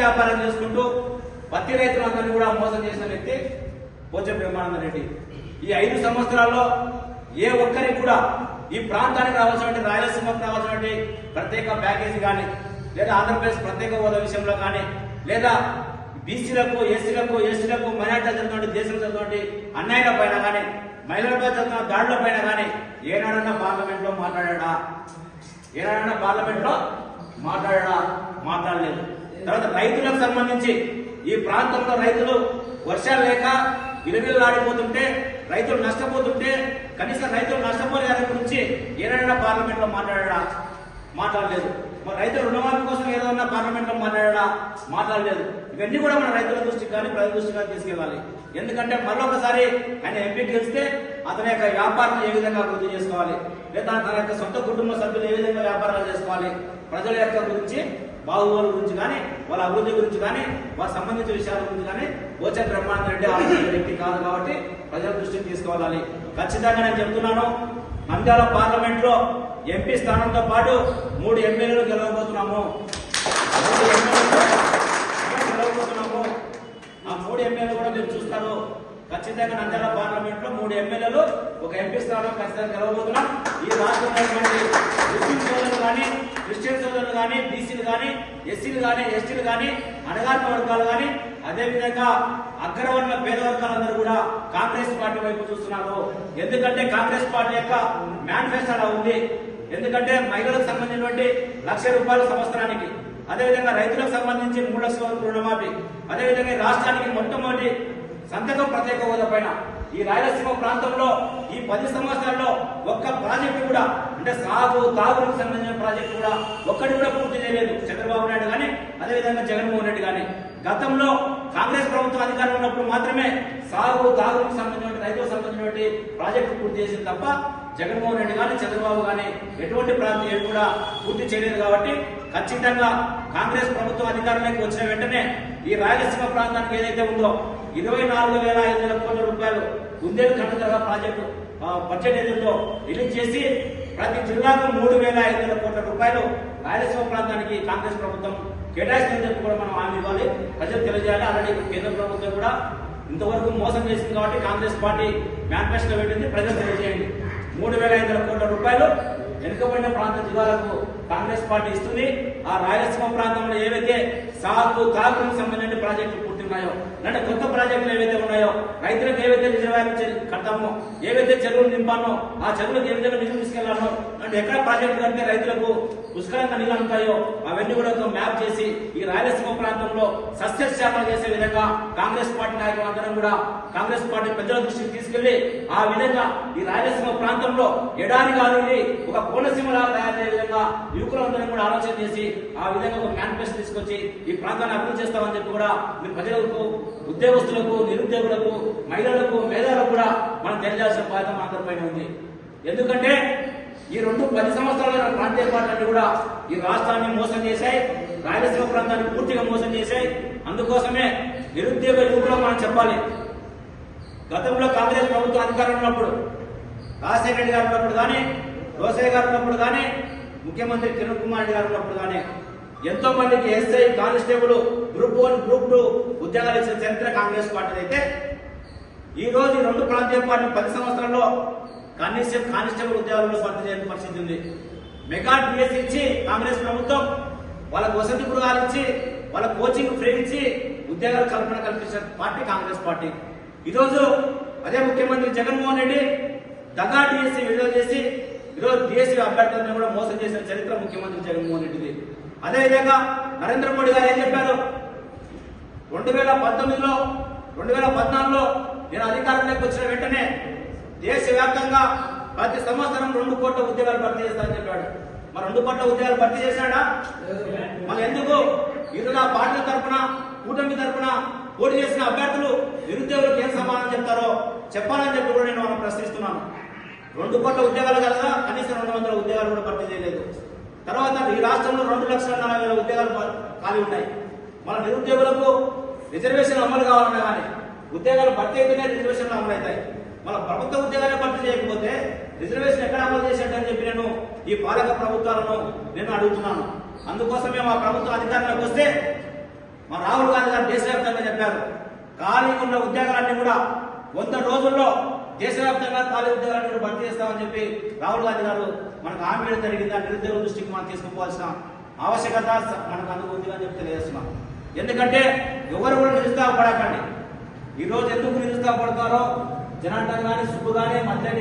వ్యాపారం చేసుకుంటూ పత్తి రైతులందరినీ కూడా మోసం చేసిన వ్యక్తి పోచే బ్రహ్మానంద రెడ్డి. ఈ ఐదు సంవత్సరాల్లో ఏ ఒక్కరికి కూడా ఈ ప్రాంతానికి రావాల్సినటువంటి రాయలసీమకు రావాల్సినటువంటి ప్రత్యేక ప్యాకేజీ కానీ లేదా ఆంధ్రప్రదేశ్ ప్రత్యేక హోదా విషయంలో కానీ లేదా బీసీలకు ఎస్సీలకు ఎస్టీలకు మైనార్టీలకు జరిగినటువంటి దేశంలో జరిగినటువంటి పైన కానీ మహిళలపై జరిగిన దాడుల పైన కానీ ఏనాడన్నా పార్లమెంట్లో మాట్లాడా ఏనాడన్నా పార్లమెంట్లో మాట్లాడా మాట్లాడలేదు. తర్వాత రైతులకు సంబంధించి ఈ ప్రాంతంలో రైతులు వర్షాలు లేక విలువిల్లాడిపోతుంటే రైతులు నష్టపోతుంటే కనీసం రైతులు నష్టపోయే దాని గురించి ఏదైనా పార్లమెంట్లో మాట్లాడా మాట్లాడలేదు. మరి రైతుల రుణమాఫీ కోసం ఏదైనా పార్లమెంట్లో మాట్లాడా మాట్లాడలేదు. ఇవన్నీ కూడా మన రైతుల దృష్టికి కానీ ప్రజల దృష్టికి కానీ తీసుకెళ్ళాలి. ఎందుకంటే మరొకసారి ఆయన ఎంపీ గెలిస్తే అతని యొక్క వ్యాపారం ఏ విధంగా అభివృద్ధి చేసుకోవాలి? లేదా తన యొక్క సొంత కుటుంబ సభ్యులు ఏ విధంగా వ్యాపారాలు చేసుకోవాలి? ప్రజల యొక్క గురించి బాహుబలి గురించి కానీ వాళ్ళ అభివృద్ధి గురించి కానీ వాళ్ళ సంబంధించిన విషయాల గురించి కానీ వచ్చే బ్రహ్మానంద రెడ్డి ఆలోచించే వ్యక్తి కాదు కాబట్టి ప్రజల దృష్టికి తీసుకోవాలి. ఖచ్చితంగా నేను చెప్తున్నాను నంద్యాల పార్లమెంట్లో ఎంపీ స్థానంతో పాటు మూడు ఎమ్మెల్యేలు గెలవబోతున్నాము. గెలవబోతున్నాము. ఆ మూడు ఎమ్మెల్యేలు కూడా మీరు చూస్తారు. ఖచ్చితంగా నంద్యాల పార్లమెంట్లో మూడు ఎమ్మెల్యేలు ఒక ఎంపీ స్థానం ఖచ్చితంగా గెలవబోతున్నాం. ఈ రాష్ట్రంలో ముస్లిం సోదరులు కానీ క్రిస్టియన్ సోదరులు కానీ బీసీలు కానీ ఎస్సీలు కానీ ఎస్టీలు కానీ అణగారిన వర్గాలు కానీ అదేవిధంగా అగ్రవర్ణ పేద వర్గాలందరూ కూడా కాంగ్రెస్ పార్టీ వైపు చూస్తున్నారు. ఎందుకంటే కాంగ్రెస్ పార్టీ యొక్క మేనిఫెస్టో అలా ఉంది. ఎందుకంటే మహిళలకు సంబంధించినటువంటి లక్ష రూపాయల సంవత్సరానికి అదేవిధంగా రైతులకు సంబంధించి మూడు లక్షల వరకు రుణమాఫీ అదేవిధంగా రాష్ట్రానికి మొట్టమొదటి సంతకం ప్రత్యేక హోదా పైన ఈ రాయలసీమ ప్రాంతంలో ఈ పది సంవత్సరాల్లో ఒక్క ప్రాజెక్టు కూడా అంటే సాగు తాగులకు సంబంధించిన ప్రాజెక్టు కూడా ఒక్కటి కూడా పూర్తి చేయలేదు చంద్రబాబు నాయుడు కానీ అదేవిధంగా జగన్మోహన్ రెడ్డి కానీ గతంలో కాంగ్రెస్ ప్రభుత్వం అధికారం ఉన్నప్పుడు మాత్రమే సాగు తాగులకు సంబంధించిన రైతులకు సంబంధించినటువంటి ప్రాజెక్టు పూర్తి చేసింది తప్ప జగన్మోహన్ రెడ్డి కానీ చంద్రబాబు కానీ ఎటువంటి ప్రాంతం కూడా పూర్తి చేయలేదు కాబట్టి ఖచ్చితంగా కాంగ్రెస్ ప్రభుత్వం అధికారంలోకి వచ్చిన వెంటనే ఈ రాయలసీమ ప్రాంతానికి ఏదైతే ఉందో ఇరవై నాలుగు వేల ఐదు వందల కోట్ల రూపాయలు కుందేలు కంటదరగా ప్రాజెక్టు బడ్జెట్ ఏదైతే రిలీజ్ చేసి ప్రతి జిల్లాకు మూడు వేల ఐదు వందల కోట్ల రూపాయలు రాయలసీమ ప్రాంతానికి కాంగ్రెస్ ప్రభుత్వం కేటాయిస్తుందని కూడా మనం హామీ ఇవ్వాలి. ప్రజలు తెలియజేయాలి. ఆల్రెడీ కేంద్ర ప్రభుత్వం కూడా ఇంతవరకు మోసం చేసింది కాబట్టి కాంగ్రెస్ పార్టీ మేనిఫెస్టో పెట్టింది. ప్రజలు తెలియజేయండి. మూడు వేల ఐదు వందల కోట్ల రూపాయలు వెనుకబడిన ప్రాంత జిల్లాలకు కాంగ్రెస్ పార్టీ ఇస్తుంది. ఆ రాయలసీమ ప్రాంతంలో ఏవైతే సాగు తాగుకు సంబంధించిన ప్రాజెక్టులు ఉన్నాయో? అంటే కొత్త ప్రాజెక్టులు ఏవైతే ఉన్నాయో? రైతులకు ఏవైతే రిజర్వాయర్ కట్టామో ఏవైతే చెరువులు నింపానో ఆ చెరువులకు ఏ విధంగా నిధులు తీసుకెళ్ళానో అంటే ఎక్కడ ప్రాజెక్టు కడితే రైతులకు పుష్కలంగా నీళ్ళు అందుతాయో అవన్నీ కూడా మ్యాప్ చేసి ఈ రాయలసీమ ప్రాంతంలో సస్యశ్యామలు చేసే విధంగా కాంగ్రెస్ పార్టీ నాయకులందరం కూడా కాంగ్రెస్ పార్టీ పెద్దల దృష్టికి తీసుకెళ్ళి ఆ విధంగా ఈ రాయలసీమ ప్రాంతంలో ఎడారి గాలి ఒక కోనసీమలా తయారయ్యే విధంగా యువకులందరం కూడా ఆలోచన చేసి ఆ విధంగా ఒక మేనిఫెస్టో తీసుకొచ్చి ఈ ప్రాంతాన్ని అభివృద్ధి చేస్తామని చెప్పి కూడా మీ నిరుద్యోగులకు ఉద్యోగస్తులకు నిరుద్యోగులకు మహిళలకు మేధావులకు కూడా మనం తెలియాల్సిన బాధ్యత మా ఉంది. ఎందుకంటే ఈ రెండు పది సంవత్సరాల ప్రాంతీయ పార్టీలు కూడా ఈ రాష్ట్రాన్ని మోసం చేశాయి రాయలసీమ ప్రాంతాన్ని పూర్తిగా మోసం చేశాయి. అందుకోసమే నిరుద్యోగ యువకులకు మనం చెప్పాలి. గతంలో కాంగ్రెస్ ప్రభుత్వం అధికారంలో ఉన్నప్పుడు రాజశేఖర రెడ్డి గారు ఉన్నప్పుడు కానీ రోసయ్య గారు ఉన్నప్పుడు కానీ ముఖ్యమంత్రి కిరణ్ కుమార్ రెడ్డి గారు ఉన్నప్పుడు కానీ ఎంతో మందికి SI constable group one group two ఉద్యోగాలు ఇచ్చిన చరిత్ర కాంగ్రెస్ పార్టీ అయితే ఈ రోజు రెండు ప్రాంతీయ పార్టీ పది సంవత్సరాల్లో కనీసం కానిస్టేబుల్ ఉద్యోగాల్లో భర్తీ చేయని పరిస్థితి ఉంది. మెగా డిఎస్ ఇచ్చి కాంగ్రెస్ ప్రభుత్వం వాళ్ళకు వసతి గృహాలు ఇచ్చి వాళ్ళ కోచింగ్ ఫ్రీ ఇచ్చి ఉద్యోగాల కల్పన కల్పించిన పార్టీ కాంగ్రెస్ పార్టీ. ఈరోజు అదే ముఖ్యమంత్రి జగన్మోహన్ రెడ్డి దగా డిఎస్సీ విడుదల చేసి ఈరోజు డిఎస్సీ అభ్యర్థులను కూడా మోసం చేసిన చరిత్ర ముఖ్యమంత్రి జగన్మోహన్ రెడ్డిది. అదేవిధంగా నరేంద్ర మోడీ గారు ఏం చెప్పారు? రెండు వేల పంతొమ్మిదిలో రెండు వేల పద్నాలుగులో నేను అధికారంలోకి వచ్చిన వెంటనే దేశవ్యాప్తంగా ప్రతి సంవత్సరం రెండు కోట్ల ఉద్యోగాలు భర్తీ చేస్తానని చెప్పాడు. మరి రెండు కోట్ల ఉద్యోగాలు భర్తీ చేశాడా? మరి ఎందుకు? ఈరోజు పార్టీల తరపున కూటమి తరపున పోటీ చేసిన అభ్యర్థులు నిరుద్యోగులకు ఏం సమాధానం చెప్తారో చెప్పాలని చెప్పి కూడా నేను ప్రశ్నిస్తున్నాను. రెండు కోట్ల ఉద్యోగాలు కదా కనీసం రెండు వందల ఉద్యోగాలు కూడా భర్తీ చేయలేదు. తర్వాత ఈ రాష్ట్రంలో రెండు లక్షల నలభై వేల ఉద్యోగాలు ఖాళీ ఉన్నాయి. మన నిరుద్యోగులకు రిజర్వేషన్ అమలు కావాలన్నా కానీ ఉద్యోగాలు భర్తీ అయితేనే రిజర్వేషన్లు అమలు అవుతాయి. మన ప్రభుత్వ ఉద్యోగాలే భర్తీ చేయకపోతే రిజర్వేషన్ ఎక్కడ అమలు చేసేటని చెప్పి నేను ఈ పాలక ప్రభుత్వాలను నేను అడుగుతున్నాను. అందుకోసమే మా ప్రభుత్వం అధికారంలోకి వస్తే మా రాహుల్ గాంధీ గారు దేశవ్యాప్తంగా చెప్పారు ఖాళీ ఉన్న ఉద్యోగాలన్నీ కూడా వంద రోజుల్లో దేశవ్యాప్తంగా ఖాళీ ఉద్యోగాలను భర్తీ చేస్తామని చెప్పి రాహుల్ గాంధీ గారు మనకు హామీ జరిగింది. ఆ నిరుద్యోగ దృష్టికి మనం తీసుకుపోవాల్సిన ఆవశ్యకత మనకు అందుకు ఉంది అని చెప్పి తెలియజేస్తున్నాం. ఎందుకంటే ఎవరు కూడా నిరుత్సాహపడకండి. ఈ రోజు ఎందుకు నిరుత్సాహపడతారో జనార్దన్ కానీ సుబ్బు కానీ మధ్య